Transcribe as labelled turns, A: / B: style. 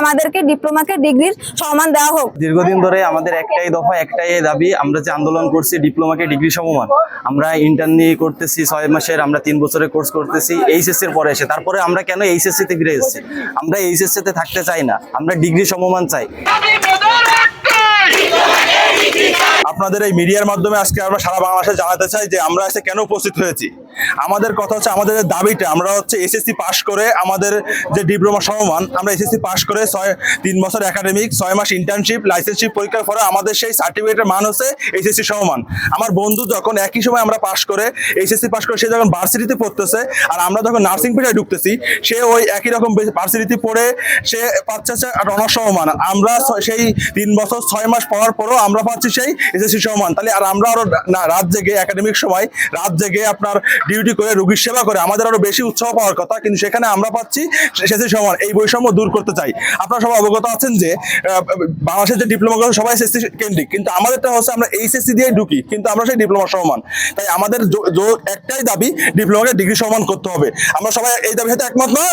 A: আমাদেরকে ডিপ্লোমাকে ডিগ্রির সম্মান দেওয়া হোক।
B: দীর্ঘদিন ধরে আমাদের একটাই দফা, একটাই দাবি, আমরা যে আন্দোলন করছি ডিপ্লোমাকে ডিগ্রি সমমান। আমরা ইন্টার্নি করতেছি, ছয় মাসের, আমরা তিন বছরের কোর্স করতেছি এইচএসসি এর পরে এসে। তারপরে আমরা কেন এইচএসসি তে ফিরে এসেছি? আমরা এইচএসসি তে থাকতে চাই না। আমরা ডিগ্রি সমমান চাই।
C: আপনাদের এই মিডিয়ার মাধ্যমে আজকে আমরা সারা বাংলাদেশে জানাতে চাই যে আমরা আজকে কেন উপস্থিত হয়েছি? আমাদের কথা হচ্ছে আমাদের দাবিটা, আমরা হচ্ছে এসএসসি পাশ করে আমাদের যে ডিপ্লোমা সমমান, আমরা এসএসসি পাশ করে ছয়, তিন বছর একাডেমিক ছয় মাস ইন্টার্নশিপ লাইসেন্সশিপ পরীক্ষার পরে আমাদের সেই সার্টিফিকেটের মান হচ্ছে এইচএসসি সমমান। আমার বন্ধু যখন একই সময় আমরা পাশ করে এইচএসসি পাশ করে, সে যখন ভার্সিটিতে পড়তেছে, আর আমরা যখন নার্সিং পেশায় ঢুকতেছি, সে ওই একই রকম ভার্সিটিতে পড়ে সে পাচ্ছে অনার্স সমমান। আমরা সেই তিন বছর ছয় মাস পড়ার পরও আমরা পাচ্ছি সেই এসএসসি সমমান। তাহলে আর আমরা আরও না, রাত জেগে একাডেমিক সময়, রাত জেগে আপনার ডিউটি করে, রোগীর সেবা করে, আমাদের আরও বেশি উৎসাহ পাওয়ার কথা, কিন্তু সেখানে আমরা পাচ্ছি এসএসসি সমান, এই বৈষম্য দূর করতে চাই। আপনারা সবাই অবগত আছেন যে বাংলাদেশের যে ডিপ্লোমাগুলো সবাই এসএসসি কেন্দ্রিক, কিন্তু আমাদেরটা হচ্ছে আমরা এইচএসসি দিয়ে ঢুকি, কিন্তু আমরা সেই ডিপ্লোমা সমান। তাই আমাদের একটাই দাবি ডিপ্লোমাকে ডিগ্রি সমান করতে হবে। আমরা সবাই এই দাবির সাথে একমত না?